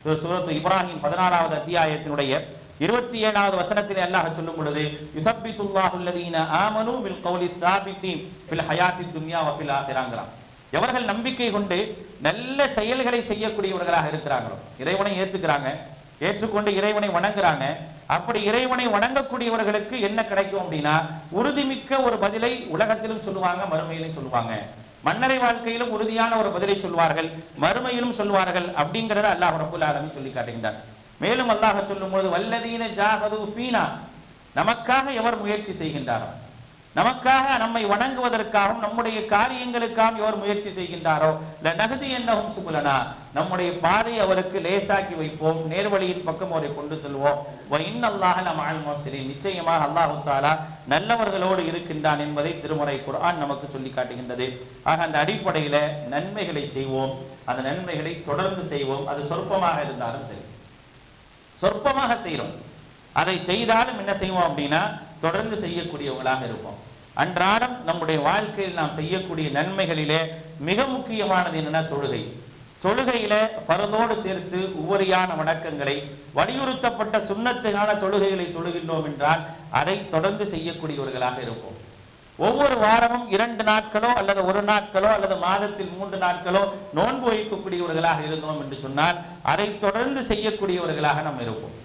சூரத்து இப்ராஹிம் பதினாறாவது அத்தியாயத்தினுடைய இருபத்தி ஏழாவது வசனத்திலே அல்லாஹ் சொல்லும் பொழுது யுசப்பித்துல்லாஹு அல்லதீன ஆமனு பில் கௌலி சாபித்தீன் பில் ஹயாத்தி துன்யா வஃபில் ஆகிறாங்களாம் எவர்கள் நம்பிக்கை கொண்டு நல்ல செயல்களை செய்யக்கூடியவர்களாக இருக்கிறாங்களோ இறைவனை ஏற்றுக்கிறாங்க ஏற்றுக்கொண்டு இறைவனை வணங்குறாங்க அப்படி இறைவனை வணங்கக்கூடியவர்களுக்கு என்ன கிடைக்கும் அப்படின்னா உறுதிமிக்க ஒரு பதிலை உலகத்திலும் சொல்லுவாங்க மறுமையிலும் சொல்லுவாங்க. மன்னரை வாழ்க்கையிலும் உறுதியான ஒரு பதிலை சொல்வார்கள் மறுமையிலும் சொல்வார்கள் அப்படிங்கிறத அல்லாஹ் ரபுல் ஆலமீன் சொல்லி காட்டுகின்றார். மேலும் அல்லாஹ் சொல்லும் பொழுது வல்லதீன ஜாகது ஃபீனா. நமக்காக எவர் முயற்சி செய்கின்றாரோ? நமக்காக நம்மை வணங்குவதற்காகவும் நம்முடைய காரியங்களுக்காகவும் எவர் முயற்சி செய்கின்றாரோ இந்த நகுதி என்னவும் சுகுலனா நம்முடைய பாதை அவருக்கு லேசாக்கி வைப்போம். நேர்வழியின் பக்கம் அவரை கொண்டு செல்வோம். இன்னல்லாக நம் லமஅல் நிச்சயமாக அல்லாஹ் சாலா நல்லவர்களோடு இருக்கின்றான் என்பதை திருமறை குரான் நமக்கு சொல்லி காட்டுகின்றது. ஆக அந்த அடிப்படையில நன்மைகளை செய்வோம். அந்த நன்மைகளை தொடர்ந்து செய்வோம். அது சொற்பமாக இருந்தாலும் சரி. சொற்பமாக செய்கிறோம் அதை செய்தாலும் என்ன செய்வோம் அப்படின்னா தொடர்ந்து செய்யக்கூடியவங்களாக இருப்போம். அன்றாடம் நம்முடைய வாழ்க்கையில் நாம் செய்யக்கூடிய நன்மைகளிலே மிக முக்கியமானது என்னன்னா தொழுகை. தொழுகையில பரதோடு சேர்த்து உவரியான வணக்கங்களை வலியுறுத்தப்பட்ட சுண்ணத்துக்கான தொழுகைகளை தொழுகின்றோம் என்றால் அதை தொடர்ந்து செய்யக்கூடியவர்களாக இருப்போம். ஒவ்வொரு வாரமும் இரண்டு நாட்களோ அல்லது ஒரு நாட்களோ அல்லது மாதத்தில் மூன்று நாட்களோ நோன்பு வைக்கக்கூடியவர்களாக இருந்தோம் என்று சொன்னால் அதை தொடர்ந்து செய்யக்கூடியவர்களாக நாம் இருப்போம்.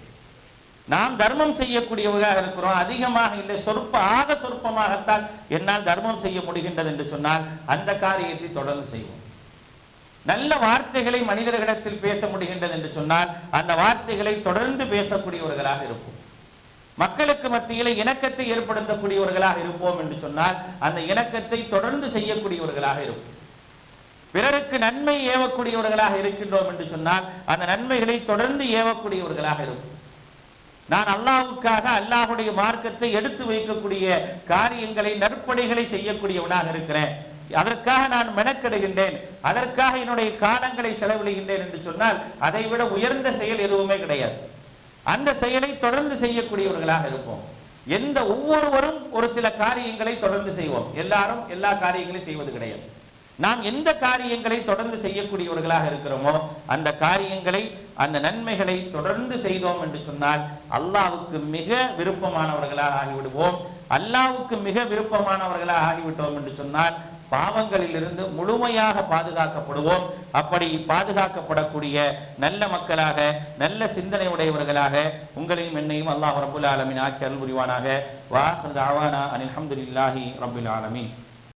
நாம் தர்மம் செய்யக்கூடியவர்களாக இருக்கிறோம். அதிகமாக இல்லை சொற்ப ஆக சொற்பமாகத்தான் என்னால் தர்மம் செய்ய முடிகின்றது என்று சொன்னால் அந்த காரியத்தை தொடர்ந்து செய்வோம். நல்ல வார்த்தைகளை மனிதர்களிடத்தில் பேச முடிகின்றது என்று சொன்னால் அந்த வார்த்தைகளை தொடர்ந்து பேசக்கூடியவர்களாக இருப்போம். மக்களுக்கு மத்தியில் இணக்கத்தை ஏற்படுத்தக்கூடியவர்களாக இருப்போம் என்று சொன்னால் அந்த இணக்கத்தை தொடர்ந்து செய்யக்கூடியவர்களாக இருப்போம். பிறருக்கு நன்மை ஏவக்கூடியவர்களாக இருக்கின்றோம் என்று சொன்னால் அந்த நன்மைகளை தொடர்ந்து ஏவக்கூடியவர்களாக இருக்கும் நான் அல்லாவுக்காக அல்லாஹ்வுடைய மார்க்கத்தை எடுத்து வைக்கக்கூடிய காரியங்களை நற்பணிகளை செய்யக்கூடியவனாக இருக்கிறேன். அதற்காக நான் மெனக்கெடுகின்றேன். அதற்காக என்னுடைய காலங்களை செலவிடுகின்றேன் என்று சொன்னால் அதை விட உயர்ந்த செயல் எதுவுமே கிடையாது. அந்த செயலை தொடர்ந்து செய்யக்கூடியவர்களாக இருப்போம். எந்த ஒவ்வொருவரும் ஒரு சில காரியங்களை தொடர்ந்து செய்வோம். எல்லாரும் எல்லா காரியங்களையும் செய்வது கிடையாது. நாம் எந்த காரியங்களை தொடர்ந்து செய்யக்கூடியவர்களாக இருக்கிறோமோ அந்த காரியங்களை அந்த நன்மைகளை தொடர்ந்து செய்தோம் என்று சொன்னால் அல்லாவுக்கு மிக விருப்பமானவர்களாக ஆகிவிடுவோம். அல்லாவுக்கு மிக விருப்பமானவர்களாக ஆகிவிட்டோம் என்று சொன்னால் பாவங்களிலிருந்து முழுமையாக பாதுகாக்கப்படுவோம். அப்படி பாதுகாக்கப்படக்கூடிய நல்ல மக்களாக நல்ல சிந்தனை உடையவர்களாக உங்களையும் என்னையும் அல்லாஹ் ரபுல் ஆலமின் ஆக்கி அருள் புரிவானாக. வாஹர் தாவானா அனில் அஹமதுல்லாஹி ரபுல் ஆலமின்.